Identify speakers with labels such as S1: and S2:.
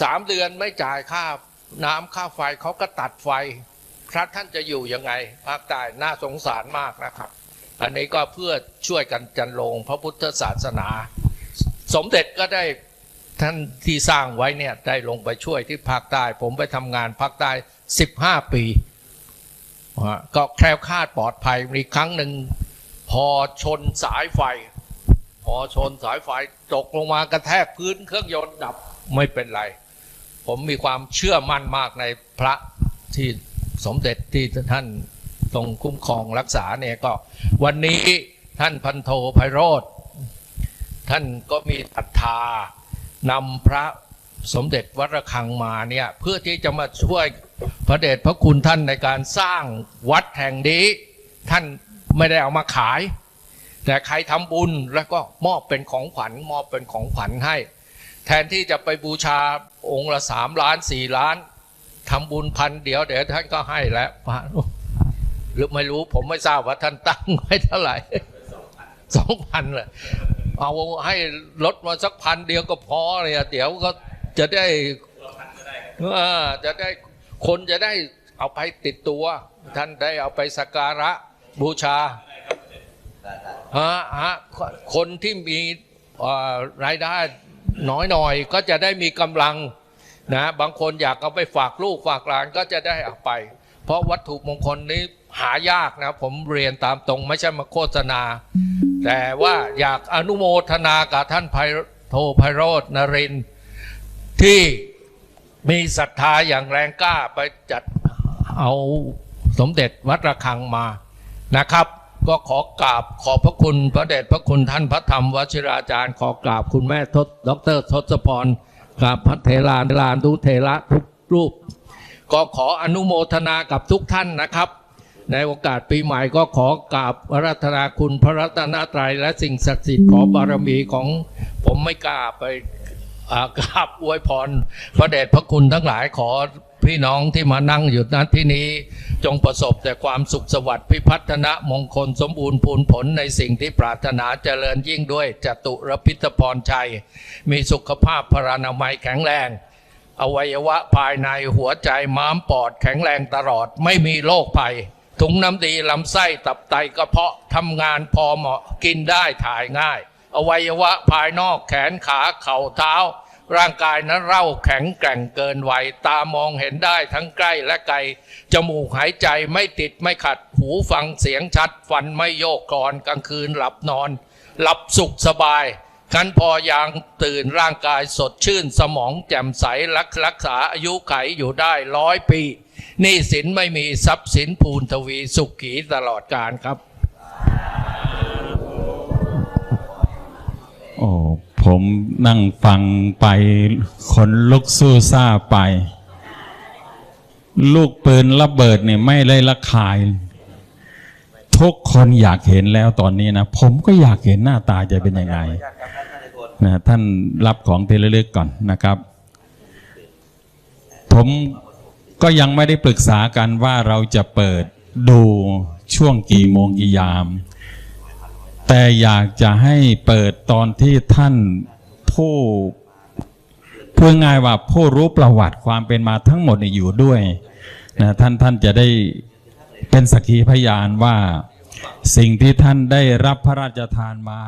S1: สามเดือนไม่จ่ายค่าน้ำค่าไฟเขาก็ตัดไฟ พระท่านจะอยู่ยังไงภาคใต้น่าสงสารมากนะครับ อันนี้ก็เพื่อช่วยกันจันลงพระพุทธศาสนา สมเด็จก็ได้ท่านที่สร้างไว้เนี่ยได้ลงไปช่วยที่ภาคใต้ ผมไปทำงานภาคใต้ 15 ปีก็แคล้วคลาดปลอดภัยมีครั้งหนึ่งพอชนสายไฟ พอชนสายไฟตกลงมากระแทกพื้นเครื่องยนต์ดับ ไม่เป็นไร ผมมีความเชื่อมั่นมากในพระที่สมเด็จที่ท่านทรงคุ้มครองรักษาเนี่ยก็ วันนี้ท่านพันโทไพโรธท่านก็มีศรัทธานำพระสมเด็จวัดระฆังมาเนี่ยเพื่อที่จะมาช่วยพระเดชพระคุณท่านในการสร้างวัดแห่งนี้ ท่านไม่ได้เอามาขาย แต่ใครทำบุญแล้วก็มอบเป็นของขวัญมอบเป็นของขวัญให้ แทนที่จะไปบูชาองค์ละสามล้านสี่ล้านทำบุญพันเดียวเดี๋ยวท่านก็ให้แล้วพระหรือไม่รู้ผมไม่ทราบว่าท่านตั้งไว้เท่าไหร่สองพันเลยเอาให้ลดมาสักพันเดียวก็พอเลยเดี๋ยวก็จะได้จะได้คนจะได้เอาไปติดตัว ท่านได้เอาไปสักการะบูชาฮะฮะคนที่มีรายได้ น้อยหน่อยก็จะได้มีกำลังนะบางคนอยากเอาไปฝากลูกฝากหลานก็จะได้เอาไป เพราะวัตถุมงคลนี้หายากนะผมเรียนตามตรงไม่ใช่มาโฆษณา แต่ว่าอยากอนุโมทนากับท่านไพโทไพโรธนรินที่มีศรัทธาอย่างแรงกล้าไปจัดเอาสมเด็จวัดระฆังมานะครับ ก็ขอกราบขอบพระคุณพระเดชพระคุณท่านพระธรรมวชิราจารย์ขอกราบคุณแม่ทศดรทศพรกราบพระเทลาลานทุเทระทุกรูป ก็ขออนุโมทนากับทุกท่านนะครับ ในโอกาสปีใหม่ก็ขอกราบรัตนาคุณพระรัตนตรัยและสิ่งศักดิ์สิทธิ์ขอบารมีของผมไม่กล้าไปกราบอวยพรพระเดชพระคุณทั้งหลายขอ พี่น้องที่มานั่งอยู่ณที่นี้ จงประสบแต่ความสุขสวัสดิ์พิพัฒนะมงคลสมบูรณ์ผลผลในสิ่งที่ปรารถนาเจริญยิ่งด้วยจตุรพิทพรชัย มีสุขภาพพรานามัยแข็งแรง อวัยวะภายในหัวใจม้ามปอดแข็งแรงตลอดไม่มีโรคภัยถุงน้ำดีลำไส้ตับไตกระเพาะทำงานพอเหมาะกินได้ถ่ายง่าย อวัยวะภายนอกแขนขาเข่าเท้า ร่างกายนั้นเร่าแข็งแกร่งเกินวัยตามองเห็นได้ทั้งใกล้และไกล จมูกหายใจไม่ติดไม่ขัด หูฟังเสียงชัด ฟันไม่โยกกรอนกลางคืนหลับนอน หลับสุขสบายคันพอยางตื่นร่างกายสดชื่นสมองแจ่มใสรักรักษาอายุไขอยู่ได้ร้อยปีหนี้สินไม่มีทรัพย์สินพูนทวีสุขีตลอดกาลครับ
S2: ผมนั่งฟังไปคนลุกสู้ซ่าไป ลูกปืนระเบิดเนี่ยไม่เลยละคาย ทุกคนอยากเห็นแล้วตอนนี้นะ ผมก็อยากเห็นหน้าตาจะเป็นยังไงนะท่านรับของเทเลลึกก่อนนะครับ ผมก็ยังไม่ได้ปรึกษากันว่าเราจะเปิดดูช่วงกี่โมงกี่ยาม แต่อยากจะให้เปิดตอนที่ท่านผู้เพื่อง่ายว่าผู้รู้ประวัติความเป็นมาทั้งหมดอยู่ด้วยนะท่านท่านจะได้เป็นสักขีพยานว่าสิ่งที่ท่านได้รับพระราชทานมา